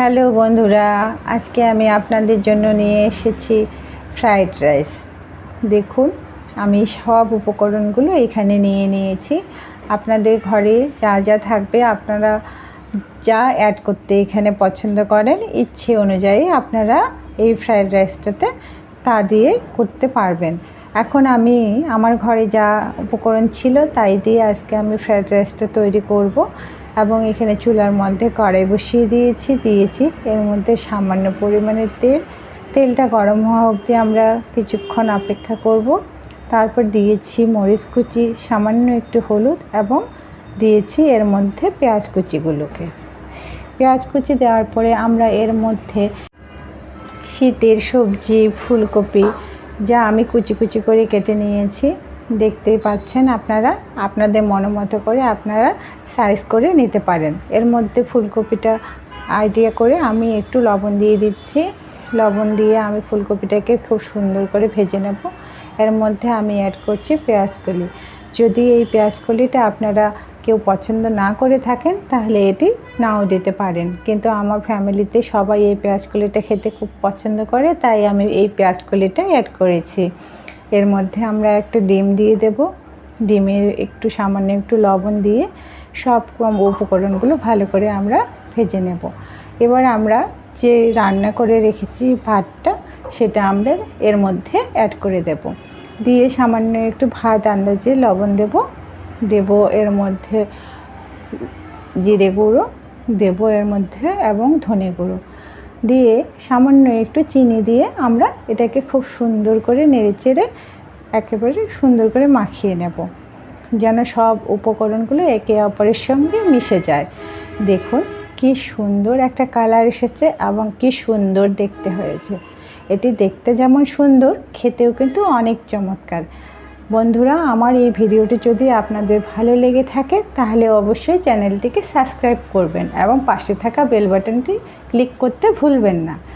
Hello বন্ধুরা, আজকে আমি আপনাদের জন্য নিয়ে এসেছি ফ্রাইড রাইস। দেখুন, আমি সব উপকরণগুলো এখানে নিয়ে নিয়েছি। আপনাদের ঘরে যা যা থাকবে আপনারা যা অ্যাড করতে এখানে পছন্দ করেন, ইচ্ছে অনুযায়ী আপনারা এই ফ্রাইড রাইসটাতে তা দিয়ে করতে পারবেন। এখন আমি, আমার ঘরে যা উপকরণ ছিল তাই দিয়ে আজকে আমি ফ্রাইড রাইসটা তৈরি করব। এবং এখানে চুলার মধ্যে কড়াই বসিয়ে দিয়েছি দিয়েছি। এর মধ্যে সামান্য পরিমাণে তেল। তেলটা গরম হওয়া অবধি আমরা কিছুক্ষণ অপেক্ষা করব। তারপর দিয়েছি মরিচ কুচি, সামান্য একটু হলুদ এবং দিয়েছি এর মধ্যে পেঁয়াজ কুচিগুলোকে। পেঁয়াজ কুচি দেওয়ার পরে আমরা এর মধ্যে শীতের সবজি, ফুলকপি, যা আমি কুচি কুচি করে কেটে নিয়েছি। দেখতেই পাচ্ছেন আপনারা। আপনাদের মনোমতো করে আপনারা সাইজ করে নিতে পারেন। এর মধ্যে ফুলকপিটা আইডিয়া করে আমি একটু লবণ দিয়ে দিচ্ছি। লবণ দিয়ে আমি ফুলকপিটাকে খুব সুন্দর করে ভেজে নেব। এর মধ্যে আমি অ্যাড করছি পেঁয়াজকলি যদি এই পেঁয়াজকলিটা আপনারা কেউ পছন্দ না করে থাকেন, তাহলে এটি নাও দিতে পারেন। কিন্তু আমার ফ্যামিলিতে সবাই এই পেঁয়াজকলিটা খেতে খুব পছন্দ করে, তাই আমি এই পেঁয়াজকলিটা অ্যাড করেছি। এর মধ্যে আমরা একটা ডিম দিয়ে দেব। ডিমের একটু সামান্য একটু লবণ দিয়ে সব উপকরণগুলো ভালো করে আমরা ভেজে নেব। এবার আমরা যে রান্না করে রেখেছি ভাতটা, সেটা আমরা এর মধ্যে অ্যাড করে দেব। দিয়ে সামান্য একটু ভাত আন্দাজে লবণ দেব। দেব এর মধ্যে জিরে গুঁড়ো, দেব এর মধ্যে এবং ধনে গুঁড়ো। দিয়ে সামান্য একটু চিনি দিয়ে আমরা এটাকে খুব সুন্দর করে নেড়েচেড়ে একেবারে সুন্দর করে মাখিয়ে নেব, যেন সব উপকরণগুলো একে অপরের সঙ্গে মিশে যায়। দেখুন, কি সুন্দর একটা কালার এসেছে এবং কি সুন্দর দেখতে হয়েছে। এটি দেখতে যেমন সুন্দর, খেতেও কিন্তু অনেক চমৎকার। বন্ধুরা, আমার এই ভিডিওটি যদি আপনাদের ভালো লেগে থাকে, তাহলে অবশ্যই চ্যানেলটিকে সাবস্ক্রাইব করবেন এবং পাশে থাকা বেল বাটনটি ক্লিক করতে ভুলবেন না।